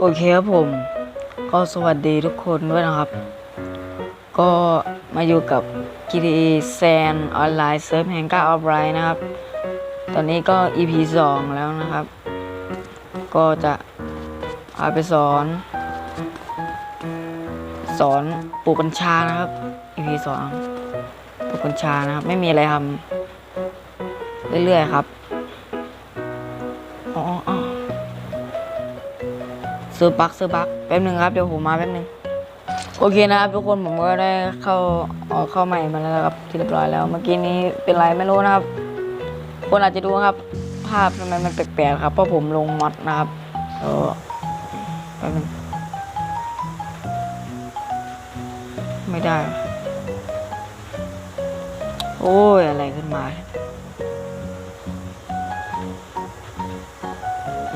โอเคครับผม ก็สวัสดีทุกคนด้วยนะครับ ก็มาอยู่กับ GTA San ออนไลน์เซิร์ฟแห่งก้าออฟไลน์นะครับ ตอนนี้ก็ EP 2 แล้วนะครับ ก็จะพาไปสอน สอนปลูกกัญชานะครับ EP 2ปลูกกัญชานะครับ ไม่มีอะไรทำเรื่อยๆครับ อ๋อ ซื้อบักซื้อบักแป๊บนึงครับเดี๋ยวผมมาแป๊บนึงโอเคนะครับทุกคนผมก็ได้เข้าออกเข้าใหม่มาแล้วครับที่เรียบร้อยแล้ว เมื่อกี้นี้เป็นไรไม่รู้นะครับ คนอาจจะดูครับ ภาพทำไมมันแปลกๆครับเพราะผมลงมอดนะครับเออแป๊บนึงไม่ได้ โอ้ยอะไรขึ้นมา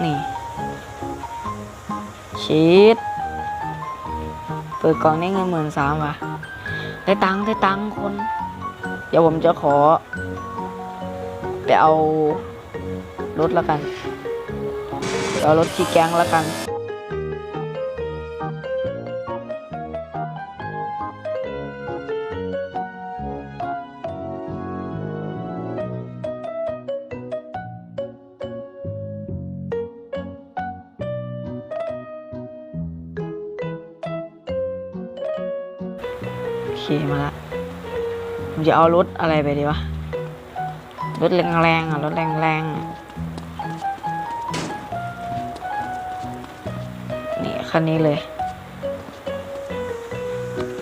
นี่ ชีดเปิดกล่องได้เงินหมื่นสามว่ะได้ตังค์ได้ตังค์คน เดี๋ยวผมจะขอ ไปเอารถแล้วกัน เอารถที่แก๊งแล้วกัน มาละผมจะเอารถอะไรไปดีวะ รถแรงๆอะ รถแรงๆอะนี่คันนี้เลย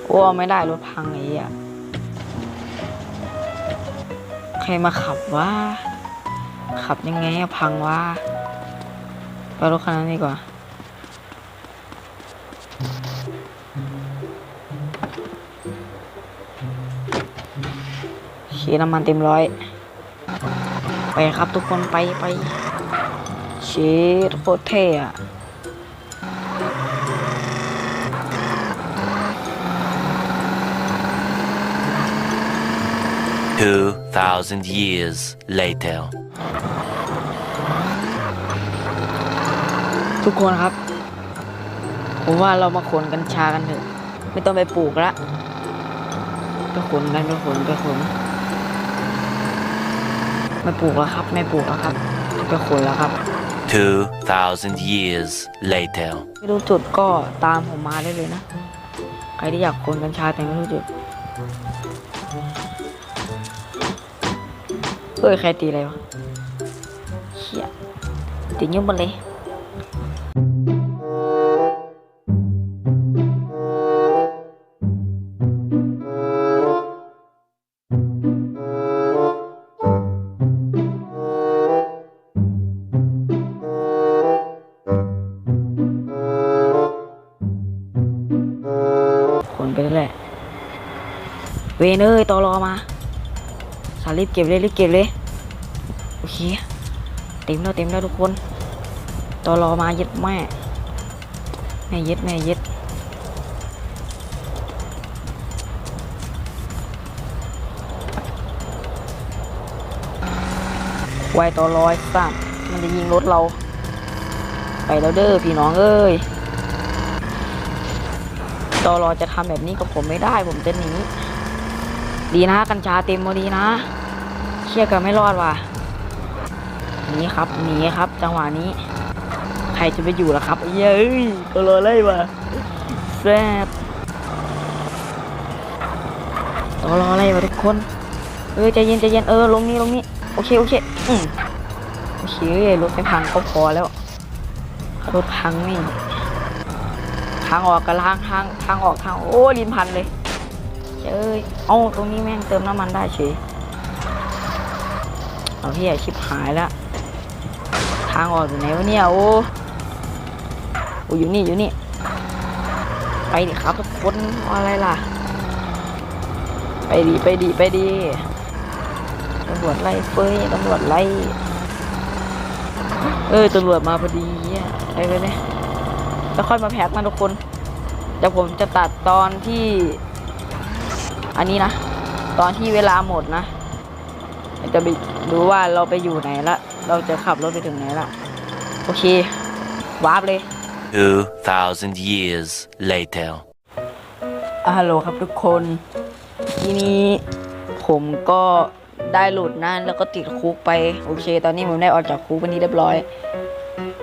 โอ้เอาไม่ได้รถพังไอ้เหี้ยใครมาขับวะ ขับยังไงพังวะไปรถคันนั้นดีกว่า น้ำมันเต็มร้อย ไปครับทุกคนไปไปเชีดโคตรเท่อะ2,000 years later. ทุกคนครับ ผมว่าเรามาขนกัญชากันเถอะ ไม่ต้องไปปลูกละไปขนกันไปขนไปขน ไม่ปลูกแล้วครับ ไม่ปลูกแล้วครับไปขนแล้วครับ 2,000 years later. ไม่รู้จุดก็ตามผมมาได้เลยนะ ใครที่อยากคนกัญชาแต่ไม่รู้จุดเฮ้ยใครตีอะไรวะเขี้ยตียุ่งหมดเลย เวนเอ้ยตอรอมาสารีบเก็บเลยรีบเก็บเลยโอเคเต็มแล้วเต็มแล้วทุกคนตอรอมาเย็ดแม่แม่เย็ดแม่เย็ดไวต่อร้อยสามมันจะยิงรถเรา ไปแล้วเด้อพี่น้องเอ้ยตอรอจะทำแบบนี้กับผมไม่ได้ผมจะหนี ดีนะ กัญชาเต็มพอดีนะ เชี่ยกันไม่รอดว่ะหนีครับหนีครับ จังหวะนี้ ใครจะไปอยู่ล่ะครับเย้ยตอรอไล่ว่ะแซ่บตอรอไล่ว่ะทุกคน เออใจเย็นใจเย็นเออลงนี้ลงนี้โอเคโอเคอืมโอเครถไม่พังก็พอแล้วรถพังนี่ทางออกกับทางทางทางออกทางโอ้ลินพันเลย เจ้ย เอ้าตรงนี้แม่งเติมน้ำมันได้เฉยเอาพี่ชิบหายแล้ว ทางออกอยู่ไหนวะเนี่ย โอ้โอ้อยู่นี่อยู่นี่ ไปดิครับทุกคนอะไรล่ะ ไปดีไปดีไปดีตำรวจไล่เฟ้ยตำรวจไล่เออตำรวจมาพอดีอะไปไปเลยแล้วค่อยมาแพ็กมาทุกคนเดี๋ยวผมจะตัดตอนที่ อันนี้นะ ตอนที่เวลาหมดนะจะไปดูว่าเราไปอยู่ไหนละ เราจะขับรถไปถึงไหนละ โอเควาร์ปเลย 2,000 years later. อะฮัลโหลครับทุกคน ทีนี้ผมก็ได้หลุดนั่นแล้วก็ติดคุกไป โอเค ตอนนี้ผมได้ออกจากคุกวันนี้เรียบร้อย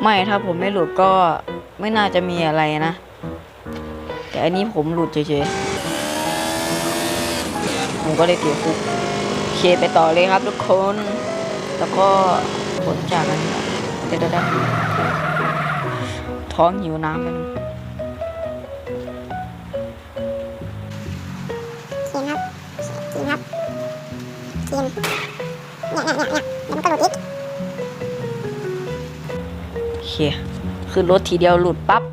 ไม่ถ้าผมไม่หลุดก็ไม่น่าจะมีอะไรนะ แต่อันนี้ผมหลุดเฉยๆ ผมก็เลยติดคุกโอเคไปต่อเลยครับทุกคน แล้วก็ผลจากกันเดี๋ยวได้ท้องหิวน้ำมันทีมครับทีมครับทีมเนี่ยเนี่ยเนี่ยเนี่ยแล้วมันก็หลุดอีกโอเคขึ้นรถทีเดียวหลุดปั๊บ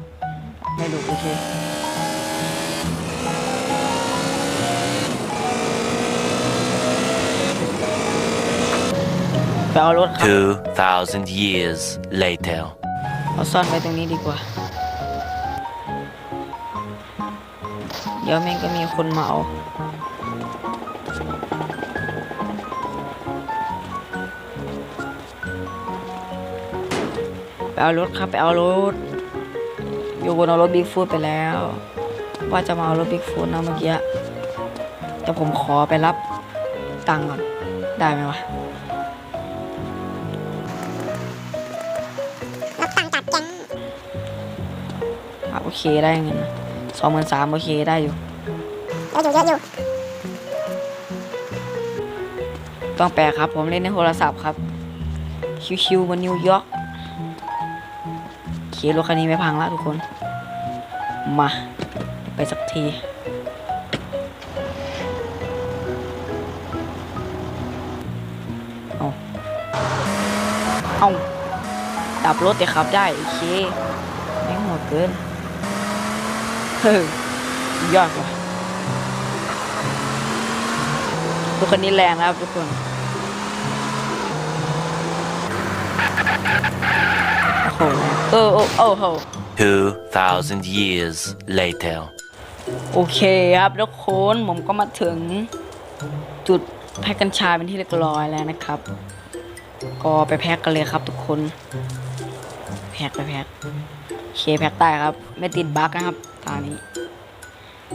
ไปเอารถครับ 2,000 years later. เอาซ่อนไว้ตรงนี้ดีกว่า เดี๋ยวแม่งก็มีคนมาเอา ไปเอารถครับ ไปเอารถ อยู่บนเอารถบิ๊กฟูดไปแล้ว ว่าจะมาเอารถบิ๊กฟูดนะเมื่อกี้ แต่ผมขอไปรับตังค์ก่อน ได้ไหมวะ โอเคได้เงินสองหมื่นสามโอเคได้อยู่เยอะอยู่เยอะอยู่ ต้องแปลครับ ผมเล่นในโทรศัพท์ครับ ชิวๆบนนิวยอร์กขี่รถคันนี้ไม่พังละทุกคน มา ไปสักทีเอาเอาดับรถแต่ขับได้ โอเค ไม่โหดเกิน เฮ้ยยอดว่ะรถคันนี้แรงนะครับทุกคน โอ้โหเออโอ้โอ้โห 2,000 years later. โอเคครับทุกคนผมก็มาถึง จุดแพ็กกัญชาเป็นที่เรียบร้อยแล้วนะครับ ก็ไปแพ็กกันเลยครับทุกคน แพ็กไปแพ็กโอเคแพ็กได้ครับ ไม่ติดบั๊กนะครับ ตอนนี้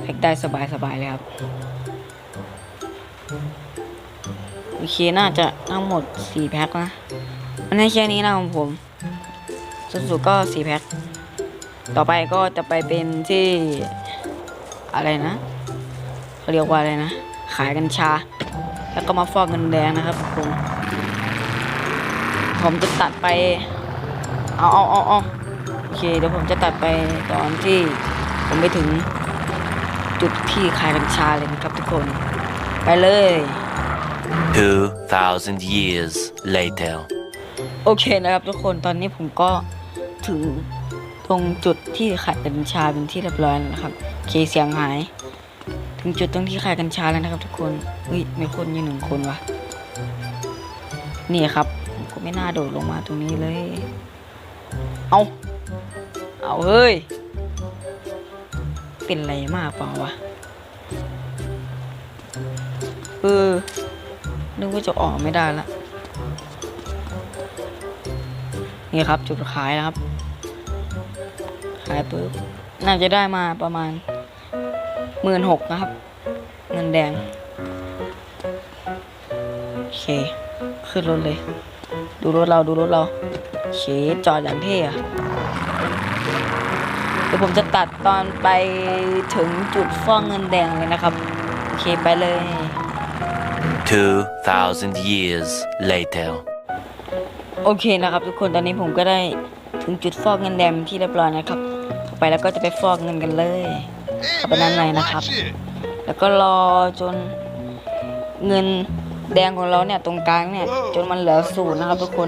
แพ็กได้สบายสบายเลยครับ โอเค น่าจะทั้งหมดสี่แพ็คนะมันให้แค่นี้นะของผมสุดสุดก็สี่แพ็ค ต่อไปก็จะไปเป็นที่อะไรนะเขาเรียกว่าอะไรนะ ขายกัญชา แล้วก็มาฟอกเงินแดงนะครับทุกคนผมจะตัดไป เอาเอาเอาเอาโอเค เดี๋ยวผมจะตัดไปตอนที่ ผมไปถึงจุดที่ขายกัญชาเลยนะครับทุกคน ไปเลย 2,000 years later. โอเคนะครับทุกคนตอนนี้ผมก็ถึงตรงจุดที่ขายกัญชาเป็นที่เรียบร้อยแล้วนะครับโอเคเสียงหาย ถึงจุดตรงที่ขายกัญชาแล้วนะครับ ทุกคนเฮ้ยมีคนอยู่หนึ่งคนวะนี่ครับผมก็ไม่น่าโดดลงมาตรงนี้เลย เอาเอาเฮ้ย เป็นไรมากเปล่าวะ เออ นึกว่าจะออกไม่ได้ละ นี่ครับจุดขายนะครับ ขายปุ๊บ น่าจะได้มาประมาณหมื่นหกนะครับ เงินแดง โอเค ขึ้นรถเลย ดูรถเราดูรถเราเชจอดอย่างเท่อะ เดี๋ยวผมจะตัดตอนไปถึงจุดฟ้องเงินแดงเลยนะครับ โอเคไปเลย 2,000 years later. โอเคนะครับ ทุกคนตอนนี้ผมก็ได้ถึงจุดฟอกเงินแดงเป็นที่เรียบร้อยนะครับต่อไปแล้วก็จะไปฟอกเงินกันเลยเข้าไปด้านในนะครับ แล้วก็รอจนเงินแดงของเราเนี่ยตรงกลางเนี่ย จนมันเหลือศูนย์นะครับทุกคน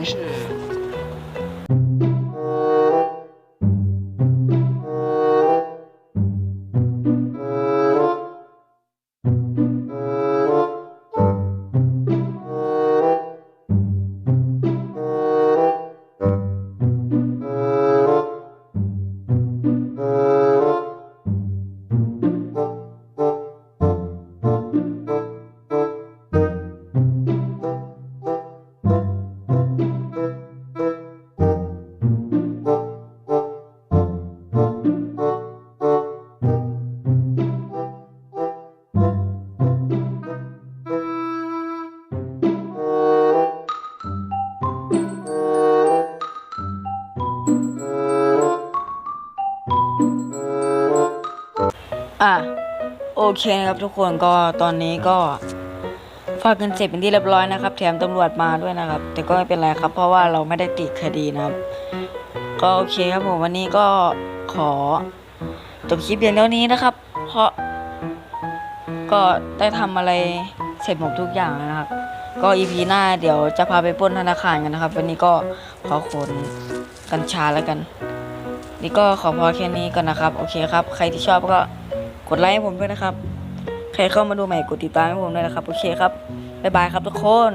อะโอเคนะครับทุกคนก็ตอนนี้ก็ฝากเงินเสร็จเป็นที่เรียบร้อยนะครับ แถมตำรวจมาด้วยนะครับ แต่ก็ไม่เป็นไรครับ เพราะว่าเราไม่ได้ติดคดีนะครับ ก็โอเคครับผมวันนี้ก็ขอจบคลิปเพียงเท่านี้นะครับ เพราะ ก็ได้ทำอะไรเสร็จหมดทุกอย่างนะครับ ก็อีพีหน้าเดี๋ยวจะพาไปปล้นธนาคารกันนะครับ วันนี้ก็ขอขนกัญชาแล้วกัน นี่ก็ขอพอแค่นี้ก่อนนะครับ โอเคครับ ใครที่ชอบก็ กดไลค์ให้ผมด้วยนะครับ ใครเข้ามาดูใหม่กดติดตามให้ผมด้วยนะครับ โอเคครับ บ๊ายบายครับทุกคน